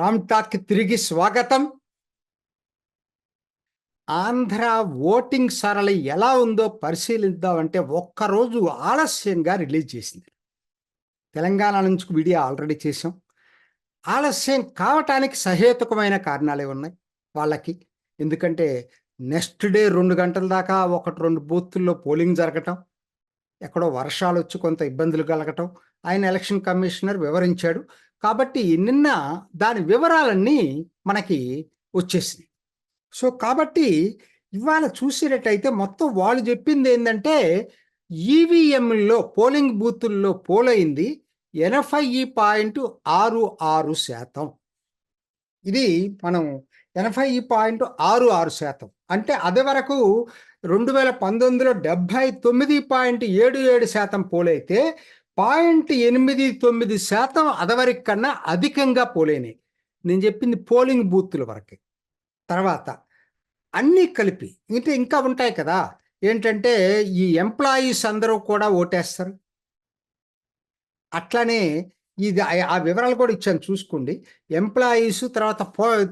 రామ్ టాక్కి తిరిగి స్వాగతం. ఆంధ్ర ఓటింగ్ సరళి ఎలా ఉందో పరిశీలిద్దామంటే ఒక్కరోజు ఆలస్యంగా రిలీజ్ చేసింది. తెలంగాణ నుంచి వీడియో ఆల్రెడీ చేసాం ఆలస్యం కావటానికి సహేతుకమైన కారణాలే ఉన్నాయి వాళ్ళకి. ఎందుకంటే నెక్స్ట్ డే రెండు గంటల దాకా ఒకటి రెండు బూతుల్లో పోలింగ్ జరగటం ఎక్కడో వర్షాలు వచ్చి కొంత ఇబ్బందులు కలగటం ఆయన ఎలక్షన్ కమిషనర్ వివరించాడు. కాబట్టి నిన్న దాని వివరాలన్నీ మనకి వచ్చేసినాయి. సో కాబట్టి ఇవాళ చూసేటట్టయితే మొత్తం వాళ్ళు చెప్పింది ఏంటంటే ఈవీఎంలో పోలింగ్ బూతుల్లో పోలైంది ఎనభై పాయింట్ ఆరు ఆరు శాతం. ఇది మనం ఎనభై పాయింట్ ఆరు ఆరు శాతం. అంటే అది వరకు రెండు వేల పంతొమ్మిదిలో డెబ్భై తొమ్మిది పాయింట్ ఏడు ఏడు శాతం పోలైతే పాయింట్ ఎనిమిది తొమ్మిది శాతం అదవరికి కన్నా అధికంగా పోలేని నేను చెప్పింది పోలింగ్ బూత్ల వరకు. తర్వాత అన్నీ కలిపి అంటే ఇంకా ఉంటాయి కదా. ఏంటంటే ఈ ఎంప్లాయీస్ అందరూ కూడా ఓటేస్తారు. అట్లానే ఇది ఆ- వివరాలు కూడా ఇచ్చాను చూసుకోండి. ఎంప్లాయీస్ తర్వాత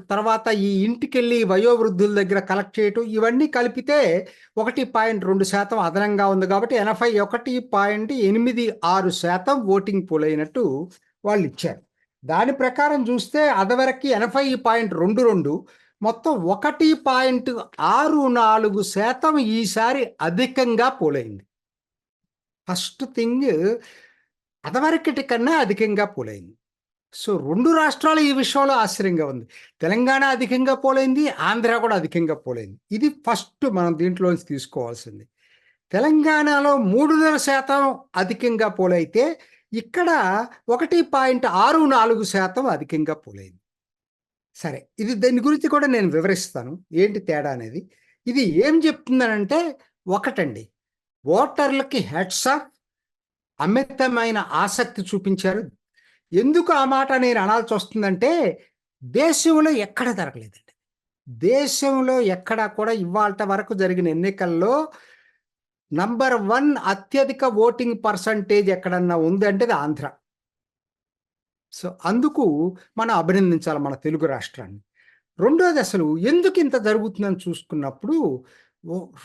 తర్వాత ఈ ఇంటికి వెళ్ళి వయోవృద్ధుల దగ్గర కలెక్ట్ చేయటం ఇవన్నీ కలిపితే ఒకటి పాయింట్ రెండు శాతం అదనంగా ఉంది కాబట్టి ఎనభై ఒకటి పాయింట్ ఎనిమిది ఆరు శాతం ఓటింగ్ పోల్ అయినట్టు వాళ్ళు ఇచ్చారు. దాని ప్రకారం చూస్తే అదవరకి ఎనభై పాయింట్ రెండు రెండు మొత్తం ఒకటి పాయింట్ ఆరు నాలుగు శాతం ఈసారి అధికంగా పోలైంది. ఫస్ట్ థింగ్ అదవరకటి కన్నా అధికంగా పోలైంది. సో రెండు రాష్ట్రాలు ఈ విషయంలో ఆశ్చర్యంగా ఉంది. తెలంగాణ అధికంగా పోలైంది ఆంధ్ర కూడా అధికంగా పోలైంది. ఇది ఫస్ట్ మనం దీంట్లోంచి తీసుకోవాల్సింది. తెలంగాణలో మూడున్నర శాతం అధికంగా పోలైతే ఇక్కడ ఒకటి పాయింట్ ఆరు నాలుగు శాతం అధికంగా పోలైంది. సరే ఇది దాని గురించి కూడా నేను వివరిస్తాను. ఏంటి తేడా అనేది? ఇది ఏం చెప్తుందనంటే ఒకటండి ఓటర్లకి హెడ్స్ ఆఫ్ అమితమైన ఆసక్తి చూపించారు. ఎందుకు ఆ మాట నేను అనాల్సి వస్తుందంటే దేశంలో ఎక్కడ జరగలేదండి. దేశంలో ఎక్కడ కూడా ఇవాళ వరకు జరిగిన ఎన్నికల్లో నంబర్ వన్ అత్యధిక ఓటింగ్ పర్సంటేజ్ ఎక్కడన్నా ఉంది అంటే అది ఆంధ్ర. సో అందుకు మనం అభినందించాలి మన తెలుగు రాష్ట్రాన్ని. రెండోది అసలు ఎందుకు ఇంత జరుగుతుందని చూసుకున్నప్పుడు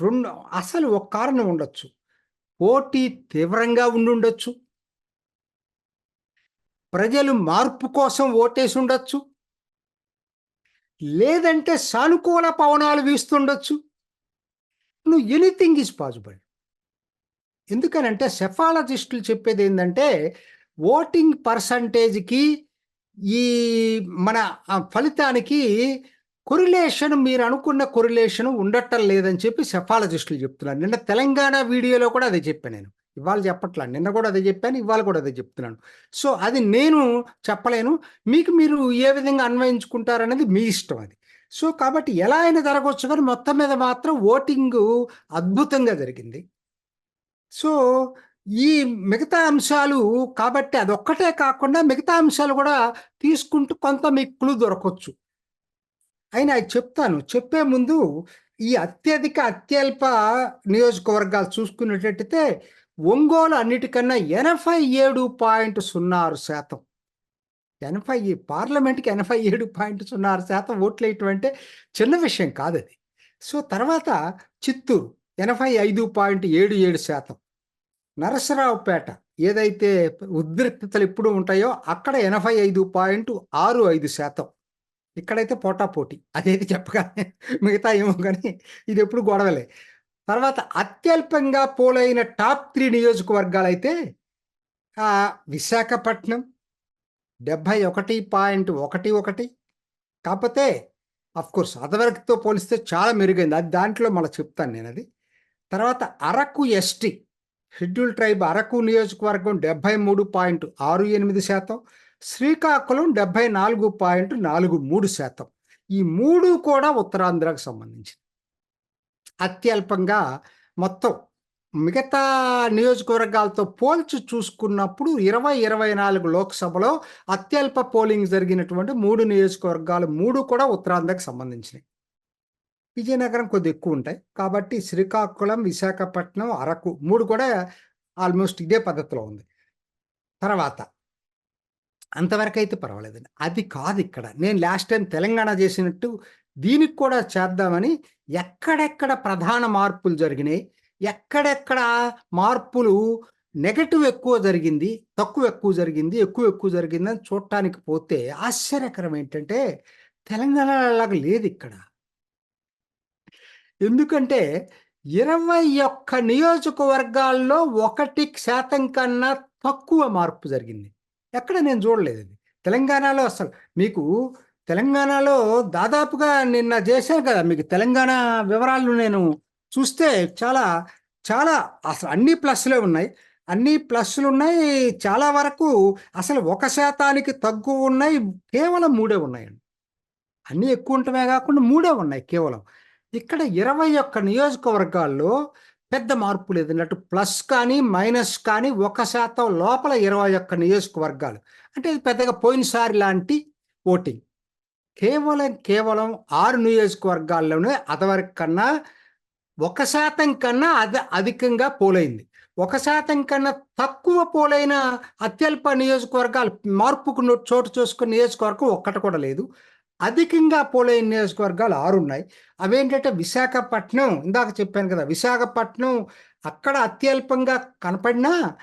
రెండు అసలు ఒక కారణం ఉండొచ్చు. పోటీ తీవ్రంగా ఉండుండొచ్చు. ప్రజలు మార్పు కోసం ఓటేసి ఉండొచ్చు లేదంటే సానుకూల పవనాలు వీస్తుండొచ్చు. నువ్వు ఎనీథింగ్ ఈజ్ పాసిబుల్. ఎందుకనంటే సెఫాలజిస్టులు చెప్పేది ఏంటంటే ఓటింగ్ పర్సంటేజ్కి ఈ మన ఆ ఫలితానికి కొరిలేషన్ మీరు అనుకున్న కొరిలేషన్ ఉండటం లేదని చెప్పి సెఫాలజిస్టులు చెప్తున్నారు. నిన్న తెలంగాణ వీడియోలో కూడా అదే చెప్పాను నేను. ఇవాళ చెప్పట్లా. నిన్న కూడా అదే చెప్పాను ఇవాళ కూడా అదే చెప్తున్నాను. సో అది నేను చెప్పలేను. మీకు మీరు ఏ విధంగా అన్వయించుకుంటారనేది మీ ఇష్టం అది. సో కాబట్టి ఎలా అయినా జరగవచ్చు కానీ మొత్తం మీద మాత్రం ఓటింగ్ అద్భుతంగా జరిగింది. సో ఈ మిగతా అంశాలు కాబట్టి అదొక్కటే కాకుండా మిగతా అంశాలు కూడా తీసుకుంటూ కొంత మీకు క్లూ దొరకవచ్చు అయిన చెప్తాను. చెప్పే ముందు ఈ అత్యధిక అత్యల్ప నియోజకవర్గాలు చూసుకునేటట్టయితే ఒంగోలు అన్నిటికన్నా ఎనభై ఏడు పాయింట్ సున్నా ఆరు శాతం. ఎనభై పార్లమెంట్కి ఎనభై ఏడు పాయింట్ సున్నా ఆరు శాతం ఓట్లు అంటే చిన్న విషయం కాదు అది సో తర్వాత చిత్తూరు ఎనభై ఐదు పాయింట్ ఏడు ఏడు శాతం. నరసరావుపేట ఏదైతే ఉద్రిక్తతలు ఎప్పుడు ఉంటాయో అక్కడ ఎనభై ఐదు పాయింట్ ఆరు ఐదు శాతం. ఇక్కడైతే పోటాపోటీ అదేది చెప్పగానే మిగతా ఏమో కానీ ఇది ఎప్పుడు గొడవలే. తర్వాత అత్యల్పంగా పోలైన టాప్ త్రీ నియోజకవర్గాలు అయితే విశాఖపట్నం డెబ్భై ఒకటి పాయింట్ ఒకటి ఒకటి. కాకపోతే కోర్స్ అదవరకుతో పోలిస్తే చాలా మెరుగైంది. అది దాంట్లో మళ్ళీ చెప్తాను నేను అది తర్వాత Araku ST schedule tribe Araku నియోజకవర్గం డెబ్భై మూడు పాయింట్ ఆరు ఎనిమిది శాతం. శ్రీకాకుళం డెబ్భై నాలుగు పాయింట్ నాలుగు మూడు శాతం. ఈ మూడు కూడా ఉత్తరాంధ్రకు సంబంధించింది అత్యల్పంగా మొత్తం మిగతా నియోజకవర్గాలతో పోల్చి చూసుకున్నప్పుడు ఇరవై ఇరవై నాలుగు లోక్సభలో అత్యల్ప పోలింగ్ జరిగినటువంటి మూడు నియోజకవర్గాలు మూడు కూడా ఉత్తరాంధ్రకు సంబంధించినవి. విజయనగరం కొద్ది ఎక్కువ ఉంటాయి. కాబట్టి శ్రీకాకుళం విశాఖపట్నం అరకు మూడు కూడా ఆల్మోస్ట్ ఇదే పద్ధతిలో ఉంది. తర్వాత అంతవరకు అయితే పర్వాలేదండి. అది కాదు ఇక్కడ. నేను లాస్ట్ టైం తెలంగాణ చేసినట్టు దీనికి కూడా చేద్దామని ఎక్కడెక్కడ ప్రధాన మార్పులు జరిగినాయి ఎక్కడెక్కడ మార్పులు నెగటివ్ ఎక్కువ జరిగింది తక్కువ ఎక్కువ జరిగింది ఎక్కువ ఎక్కువ జరిగింది అని చూడటానికి పోతే ఆశ్చర్యకరం ఏంటంటే తెలంగాణలాగా లేదు ఇక్కడ. ఎందుకంటే ఇరవై ఒక్క నియోజకవర్గాల్లో ఒకటి శాతం కన్నా తక్కువ మార్పు జరిగింది. ఎక్కడ నేను చూడలేదు ఇది. తెలంగాణలో అసలు మీకు తెలంగాణలో దాదాపుగా నిన్న చేశాను కదా మీకు తెలంగాణ వివరాలు నేను చూస్తే చాలా చాలా అసలు అన్ని ప్లస్లే ఉన్నాయి. అన్ని ప్లస్లు ఉన్నాయి చాలా వరకు అసలు ఒక శాతానికి తక్కువ ఉన్నాయి కేవలం మూడే ఉన్నాయండి. అన్నీ ఎక్కువ ఉండటమే కాకుండా మూడే ఉన్నాయి కేవలం. ఇక్కడ ఇరవై ఒక్క నియోజకవర్గాల్లో పెద్ద మార్పు లేదు. అన్నట్టు ప్లస్ కానీ మైనస్ కానీ ఒక శాతం లోపల ఇరవై ఒక్క నియోజకవర్గాలు. అంటే ఇది పెద్దగా పోయినసారి లాంటి ఓటింగ్. కేవలం కేవలం ఆరు నియోజకవర్గాల్లోనే అదివరకు కన్నా ఒక శాతం కన్నా అది అధికంగా పోలైంది. ఒక శాతం కన్నా తక్కువ పోలైన అత్యల్ప నియోజకవర్గాలు మార్పుకు చోటు చూసుకున్న నియోజకవర్గం ఒక్కటి కూడా లేదు. అధికంగా పోలైన నియోజకవర్గాలు ఆరు ఉన్నాయి అవేంటంటే విశాఖపట్నం ఇందాక చెప్పాను కదా విశాఖపట్నం అక్కడ అత్యల్పంగా కనపడినా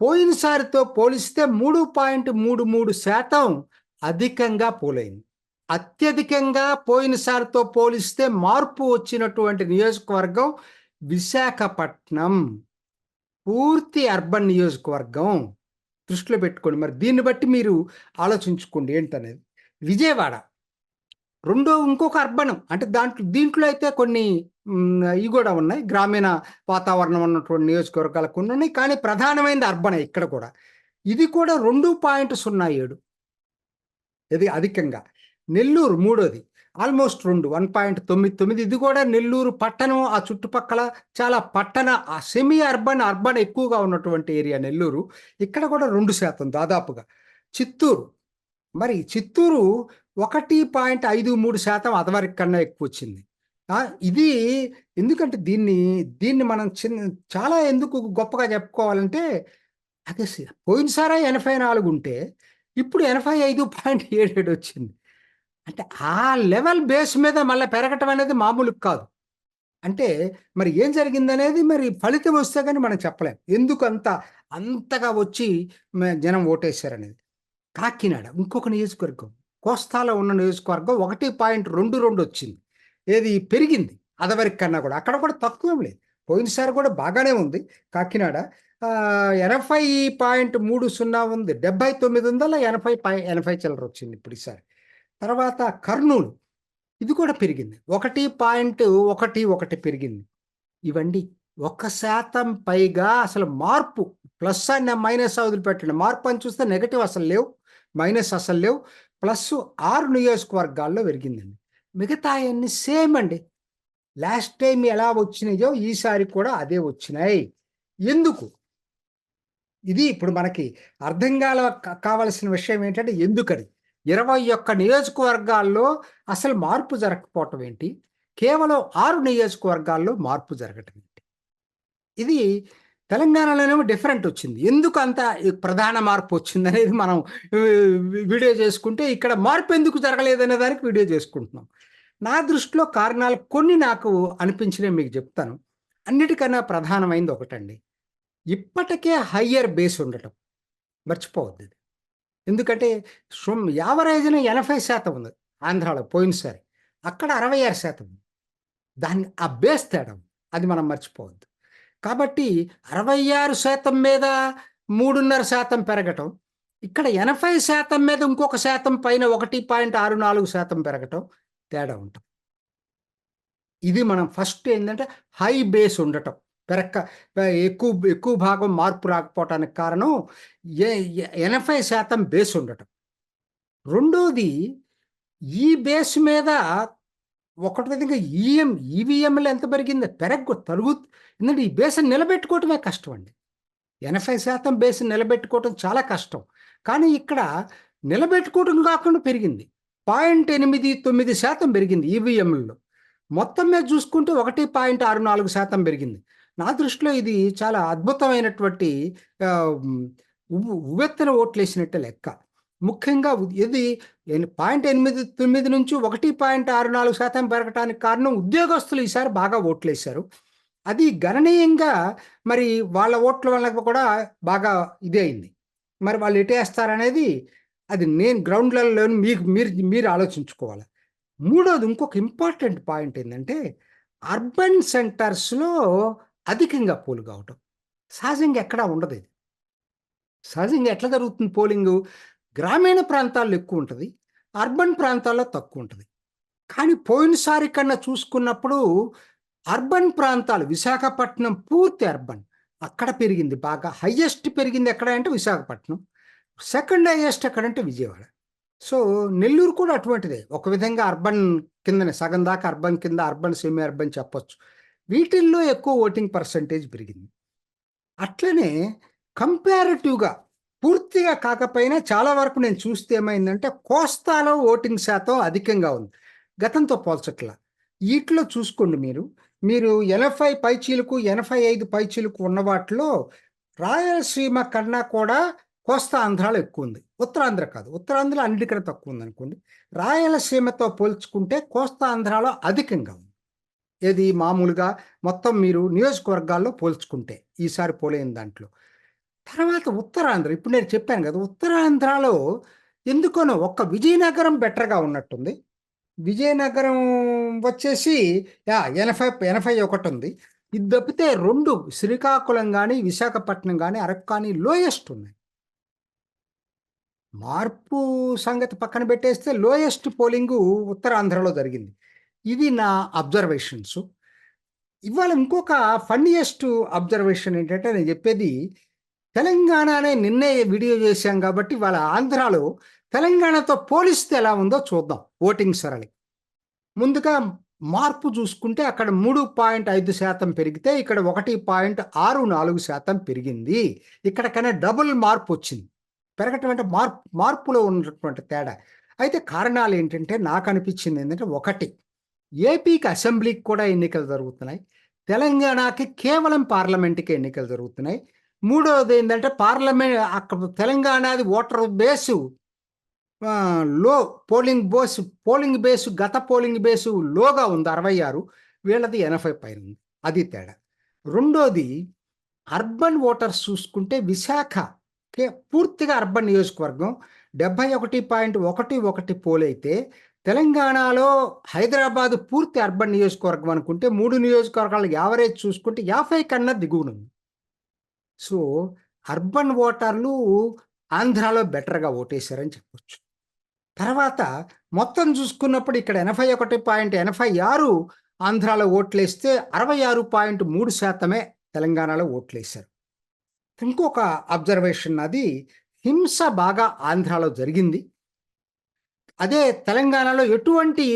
పోయినసారితో పోలిస్తే మూడు పాయింట్ మూడు మూడు శాతం అధికంగా పోలైంది. అత్యధికంగా పోయినసారితో పోలిస్తే మార్పు వచ్చినటువంటి నియోజకవర్గం విశాఖపట్నం. పూర్తి అర్బన్ నియోజకవర్గం దృష్టిలో పెట్టుకోండి. మరి దీన్ని బట్టి మీరు ఆలోచించుకోండి ఏంటనేది. విజయవాడ. రెండో ఇంకొక అర్బన్ అంటే దాంట్లో దీంట్లో అయితే కొన్ని ఇవి కూడా ఉన్నాయి. గ్రామీణ వాతావరణం ఉన్నటువంటి నియోజకవర్గాలు కొన్ని ఉన్నాయి కానీ ప్రధానమైనది అర్బన్ ఇక్కడ కూడా. ఇది కూడా రెండు పాయింట్ సున్నా ఏడు. ఇది అధికంగా. నెల్లూరు మూడోది ఆల్మోస్ట్ రెండు వన్ పాయింట్ తొమ్మిది తొమ్మిది. ఇది కూడా నెల్లూరు పట్టణం ఆ చుట్టుపక్కల చాలా పట్టణ ఆ సెమీ అర్బన్ అర్బన్ ఎక్కువగా ఉన్నటువంటి ఏరియా నెల్లూరు. ఇక్కడ కూడా రెండు శాతం దాదాపుగా. చిత్తూరు మరి చిత్తూరు ఒకటి పాయింట్ ఐదు మూడు శాతం అదవరకు కన్నా ఎక్కువ వచ్చింది ఇది ఎందుకంటే దీన్ని దీన్ని మనం చిన్న చాలా ఎందుకు గొప్పగా చెప్పుకోవాలంటే అదే పోయినసారా ఎనభై నాలుగు ఉంటే ఇప్పుడు ఎనభై ఐదు పాయింట్ ఏడు ఏడు వచ్చింది అంటే ఆ లెవెల్ బేస్ మీద మళ్ళీ పెరగటం అనేది మామూలు కాదు. అంటే మరి ఏం జరిగిందనేది మరి ఫలితం వస్తే కానీ మనం చెప్పలేం. ఎందుకు అంత అంతగా వచ్చి జనం ఓటేశారనేది. కాకినాడ ఇంకొక నియోజకవర్గం. కోస్తాలో ఉన్న నియోజకవర్గం ఒకటి పాయింట్ రెండు రెండు వచ్చింది. ఏది పెరిగింది అదవరికి కన్నా కూడా. అక్కడ కూడా తక్కువ లేదు. పోయినసారి కూడా బాగానే ఉంది. కాకినాడ ఎనభై పాయింట్ మూడు సున్నా ఉంది. డెబ్బై తొమ్మిది వందల ఎనభై పాయి ఎనభై చిల్లర వచ్చింది ఇప్పుడు ఈసారి. తర్వాత కర్నూలు ఇది కూడా పెరిగింది. ఒకటి పాయింట్ ఒకటి ఒకటి పెరిగింది. ఇవండి ఒక శాతం పైగా అసలు మార్పు. ప్లస్ అండ్ మైనస్ వదిలిపెట్టండి. మార్పు అని చూస్తే నెగటివ్ అసలు లేవు. మైనస్ అసలు లేవు. ప్లస్ ఆరు నియోజకవర్గాల్లో పెరిగిందండి. మిగతా అన్ని సేమ్ అండి. లాస్ట్ టైం ఎలా వచ్చినాయో ఈసారి కూడా అదే వచ్చినాయి. ఎందుకు? ఇది ఇప్పుడు మనకి అర్థం కాల కావాల్సిన విషయం ఏంటంటే ఎందుకని? ఇరవై ఒక్క నియోజకవర్గాల్లో అసలు మార్పు జరగకపోవటం ఏంటి? కేవలం ఆరు నియోజకవర్గాల్లో మార్పు జరగటం ఏంటి? ఇది తెలంగాణలోనేమో డిఫరెంట్ వచ్చింది. ఎందుకు అంత ప్రధాన మార్పు వచ్చింది అనేది మనం వీడియో చేసుకుంటే ఇక్కడ మార్పు ఎందుకు జరగలేదనే దానికి వీడియో చేసుకుంటున్నాం. నా దృష్టిలో కారణాలు కొన్ని నాకు అనిపించినవి మీకు చెప్తాను. అన్నిటికన్నా ప్రధానమైంది ఒకటండి. ఇప్పటికే హయ్యర్ బేస్ ఉండటం. మర్చిపోవద్దు ఇది. ఎందుకంటే సుమ్ యావరేజ్న ఎనభై శాతం ఉంది ఆంధ్రాలో పోయినసారి. అక్కడ అరవై ఆరు శాతం ఉంది. దాన్ని ఆ బేస్ తేడా. అది మనం మర్చిపోవద్దు. కాబట్టి అరవై ఆరు శాతం మీద మూడున్నర శాతం పెరగటం ఇక్కడ ఎనభై శాతం మీద ఇంకొక శాతం పైన ఒకటి పాయింట్ ఆరు నాలుగు శాతం పెరగటం తేడా ఉంటుంది ఇది మనం ఫస్ట్ ఏంటంటే హై బేస్ ఉండటం. పెరక్క ఎక్కువ ఎక్కువ భాగం మార్పు రాకపోవటానికి కారణం ఏ- ఎనభై శాతం బేస్ ఉండటం. రెండోది ఈ బేస్ మీద ఒకటి విధంగా ఈఎం ఈవీఎంలు ఎంత పెరిగిందో పెరగ తరుగు ఎందుకంటే ఈ బేస్ని నిలబెట్టుకోవటమే కష్టం అండి. ఎనభై శాతం బేస్ నిలబెట్టుకోవటం చాలా కష్టం. కానీ ఇక్కడ నిలబెట్టుకోవటం కాకుండా పెరిగింది. పాయింట్ ఎనిమిది తొమ్మిది శాతం పెరిగింది ఈవీఎంలలో మొత్తం మీద చూసుకుంటే ఒకటి పాయింట్ ఆరు నాలుగు శాతం పెరిగింది. నా దృష్టిలో ఇది చాలా అద్భుతమైనటువంటి ఉ- ఉవ్వెత్తన ఓట్లేసినట్టే లెక్క. ముఖ్యంగా ఇది పాయింట్ ఎనిమిది తొమ్మిది నుంచి ఒకటి పాయింట్ ఆరు నాలుగు శాతం పెరగటానికి కారణం ఉద్యోగస్తులు ఈసారి బాగా ఓట్లేశారు. అది గణనీయంగా మరి వాళ్ళ ఓట్ల వల్ల కూడా బాగా ఇదే అయింది. మరి వాళ్ళు ఎటేస్తారనేది అది నేను గ్రౌండ్ లెవెల్లో మీకు మీరు మీరు ఆలోచించుకోవాలి. మూడోది ఇంకొక ఇంపార్టెంట్ పాయింట్ ఏంటంటే అర్బన్ సెంటర్స్లో అధికంగా పోలు కావటం. సహజంగా ఎక్కడా ఉండదు ఇది. సహజంగా ఎట్లా జరుగుతుంది పోలింగు? గ్రామీణ ప్రాంతాల్లో ఎక్కువ ఉంటుంది అర్బన్ ప్రాంతాల్లో తక్కువ ఉంటుంది. కానీ పోయినసారి కన్నా చూసుకున్నప్పుడు అర్బన్ ప్రాంతాలు విశాఖపట్నం పూర్తి అర్బన్. అక్కడ పెరిగింది బాగా. హయ్యెస్ట్ పెరిగింది ఎక్కడ అంటే విశాఖపట్నం. సెకండ్ హయ్యెస్ట్ ఎక్కడంటే విజయవాడ. సో నెల్లూరు కూడా అటువంటిదే. ఒక విధంగా అర్బన్ కిందనే సగం దాకా అర్బన్ కింద అర్బన్ సెమీ అర్బన్ చెప్పొచ్చు. వీటిల్లో ఎక్కువ ఓటింగ్ పర్సంటేజ్ పెరిగింది. అట్లనే కంపారిటివ్గా పూర్తిగా కాకపోయినా చాలా వరకు నేను చూస్తే ఏమైందంటే కోస్తాలో ఓటింగ్ శాతం అధికంగా ఉంది. గతంతో పోల్చట్ల. వీటిలో చూసుకోండి మీరు. మీరు ఎనభై పైచీలకు ఎనభై ఐదు పైచీలకు ఉన్న వాటిలో రాయలసీమ కన్నా కూడా కోస్తా ఆంధ్రాలో ఎక్కువ ఉంది. ఉత్తరాంధ్ర కాదు. ఉత్తరాంధ్ర అన్నిటికన్నా తక్కువ ఉంది అనుకోండి. రాయలసీమతో పోల్చుకుంటే కోస్తా ఆంధ్రాలో అధికంగా ఉంది. ఏది? మామూలుగా మొత్తం మీరు నియోజకవర్గాల్లో పోల్చుకుంటే ఈసారి పోలేని దాంట్లో. తర్వాత ఉత్తరాంధ్ర ఇప్పుడు నేను చెప్పాను కదా ఉత్తరాంధ్రలో ఎందుకనో ఒక్క విజయనగరం బెటర్గా ఉన్నట్టుంది. విజయనగరం వచ్చేసి యా ఎనభై ఎనభై ఒకటి ఉంది. ఇది తప్పితే రెండు శ్రీకాకుళం కానీ విశాఖపట్నం కానీ అరకు కానీ లోయెస్ట్ ఉన్నాయి. మార్పు సంగతి పక్కన పెట్టేస్తే లోయెస్ట్ పోలింగు ఉత్తరాంధ్రలో జరిగింది. ఇది నా అబ్జర్వేషన్స్. ఇవాళ ఇంకొక ఫన్నీయెస్ట్ అబ్జర్వేషన్ ఏంటంటే నేను చెప్పేది తెలంగాణనే నిన్నే వీడియో చేశాం కాబట్టి వాళ్ళ ఆంధ్రాలో తెలంగాణతో పోలిస్తే ఎలా ఉందో చూద్దాం ఓటింగ్ సరళి. ముందుగా మార్పు చూసుకుంటే అక్కడ మూడు పాయింట్ ఐదు శాతం పెరిగితే ఇక్కడ ఒకటి పాయింట్ ఆరు నాలుగు శాతం పెరిగింది. ఇక్కడ కన్నా డబుల్ మార్పు వచ్చింది. పెరగటం అంటే మార్పు మార్పులో ఉన్నటువంటి తేడా. అయితే కారణాలు ఏంటంటే నాకు అనిపించింది ఏంటంటే ఒకటి ఏపీకి అసెంబ్లీకి కూడా ఎన్నికలు జరుగుతున్నాయి. తెలంగాణకి కేవలం పార్లమెంట్కి ఎన్నికలు జరుగుతున్నాయి. మూడవది ఏంటంటే పార్లమెంట్ అక్కడ తెలంగాణది voter base low polling base polling base గత పోలింగ్ బేసు లోగా ఉంది అరవై ఆరు వీళ్ళది ఎనభై పైన ఉంది. అది తేడా. రెండోది అర్బన్ ఓటర్స్ చూసుకుంటే విశాఖ పూర్తిగా అర్బన్ నియోజకవర్గం. డెబ్బై ఒకటి పాయింట్ ఒకటి ఒకటి పోలైతే తెలంగాణలో హైదరాబాద్ పూర్తి అర్బన్ నియోజకవర్గం అనుకుంటే మూడు నియోజకవర్గాలు యావరేజ్ చూసుకుంటే యాభై కన్నా దిగువనుంది సో అర్బన్ ఓటర్లు ఆంధ్రాలో బెటర్గా ఓటేశారని చెప్పొచ్చు. తర్వాత మొత్తం చూసుకున్నప్పుడు ఇక్కడ ఎనభై ఒకటి పాయింట్ ఎనభై ఆరు ఆంధ్రాలో ఓట్లేస్తే అరవై ఆరు పాయింట్ మూడు శాతమే తెలంగాణలో ఓట్లేశారు. ఇంకొక అబ్జర్వేషన్ అది హింస బాగా ఆంధ్రాలో జరిగింది. అదే తెలంగాణలో ఎటువంటి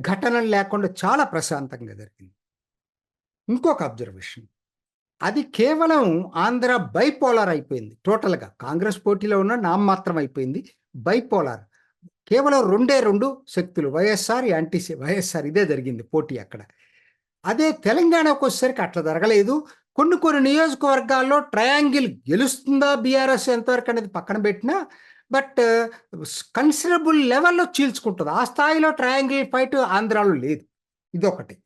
ఘటనలు లేకుండా చాలా ప్రశాంతంగా జరిగింది. ఇంకొక అబ్జర్వేషన్ అది కేవలం ఆంధ్ర బైపోలార్ అయిపోయింది. టోటల్గా కాంగ్రెస్ పోటీలో ఉన్న నామమాత్రం అయిపోయింది. బైపోలార్. కేవలం రెండే రెండు శక్తులు వైఎస్ఆర్ యాంటీసీ వైఎస్ఆర్ ఇదే జరిగింది పోటీ అక్కడ. అదే తెలంగాణకు వచ్చేసరికి అట్లా జరగలేదు. కొన్ని కొన్ని నియోజకవర్గాల్లో ట్రయాంగిల్ గెలుస్తుందా బీఆర్ఎస్ ఎంతవరకు అనేది పక్కన పెట్టినా బట్ కన్సిడరబుల్ లెవెల్లో చీల్చుకుంటుంది. ఆ స్థాయిలో ట్రయాంగిల్ ఫైట్ ఆంధ్రాలో లేదు. ఇదొకటి.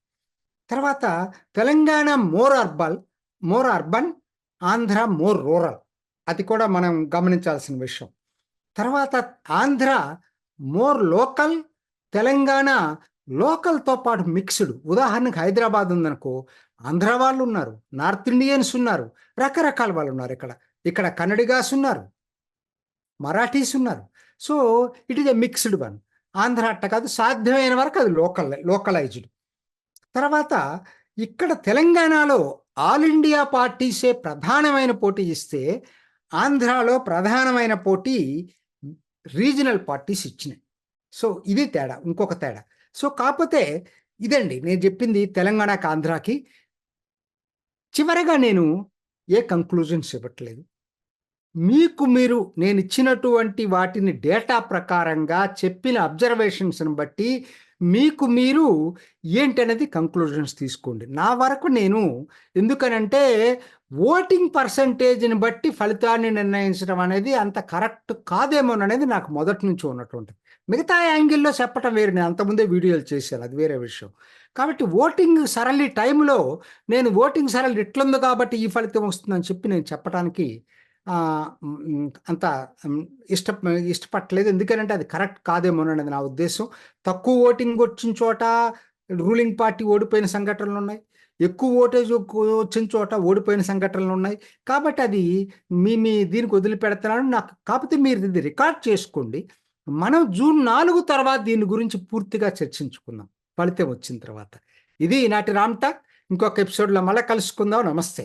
తర్వాత Telangana more urban. More urban Andhra more rural. అది కూడా మనం గమనించాల్సిన విషయం. తర్వాత ఆంధ్ర మోర్ లోకల్ తెలంగాణ లోకల్తో పాటు మిక్స్డ్. ఉదాహరణకు హైదరాబాద్ ఉందనుకో ఆంధ్ర వాళ్ళు ఉన్నారు నార్త్ ఇండియన్స్ ఉన్నారు రకరకాల వాళ్ళు ఉన్నారు ఇక్కడ. ఇక్కడ కన్నడిగాస్ ఉన్నారు మరాఠీస్ ఉన్నారు. So it is a mixed one. Andhra అట్ట కాదు సాధ్యమైన వరకు అది లోకల్ లోకలైజ్డ్. తర్వాత ఇక్కడ తెలంగాణలో ఆల్ ఇండియా పార్టీసే ప్రధానమైన పోటీ ఇస్తే ఆంధ్రాలో ప్రధానమైన పోటీ రీజనల్ పార్టీస్ ఇచ్చినాయి. సో ఇది తేడా ఇంకొక తేడా. సో కాకపోతే ఇదండి నేను చెప్పింది తెలంగాణకి ఆంధ్రాకి. చివరగా నేను ఏ కంక్లూజన్స్ ఇవ్వట్లేదు. మీకు మీరు నేను ఇచ్చినటువంటి వాటిని డేటా ప్రకారంగా చెప్పిన అబ్జర్వేషన్స్ని బట్టి మీకు మీరు ఏంటనేది కంక్లూజన్స్ తీసుకోండి. నా వరకు నేను ఎందుకనంటే ఓటింగ్ పర్సంటేజ్ని బట్టి ఫలితాన్ని నిర్ణయించడం అనేది అంత కరెక్ట్ కాదేమోననేది నాకు మొదటి నుంచి ఉన్నటువంటిది మిగతా యాంగిల్లో చెప్పటం వేరు. నేను అంతకుముందే వీడియోలు చేశాను. అది వేరే విషయం. కాబట్టి ఓటింగ్ సరళి టైంలో నేను ఓటింగ్ సరళి ఇట్లుంది కాబట్టి ఈ ఫలితం వస్తుందని చెప్పి నేను చెప్పడానికి అంత ఇష్ట ఇష్టపట్టలేదు ఎందుకంటే అది కరెక్ట్ కాదేమో అనేది నా ఉద్దేశం. తక్కువ ఓటింగ్ వచ్చిన చోట రూలింగ్ పార్టీ ఓడిపోయిన సంఘటనలు ఉన్నాయి. ఎక్కువ ఓటేజ్ వచ్చిన చోట ఓడిపోయిన సంఘటనలు ఉన్నాయి. కాబట్టి అది మీ మీ దీనికి వదిలిపెడుతున్నాను నాకు కాకపోతే మీరు ఇది రికార్డ్ చేసుకోండి. మనం జూన్ నాలుగు తర్వాత దీని గురించి పూర్తిగా చర్చించుకుందాం. ఫలితం వచ్చిన తర్వాత. ఇది ఈనాటి రామ్ టాక్. ఇంకొక ఎపిసోడ్లో మళ్ళీ కలుసుకుందాం. నమస్తే.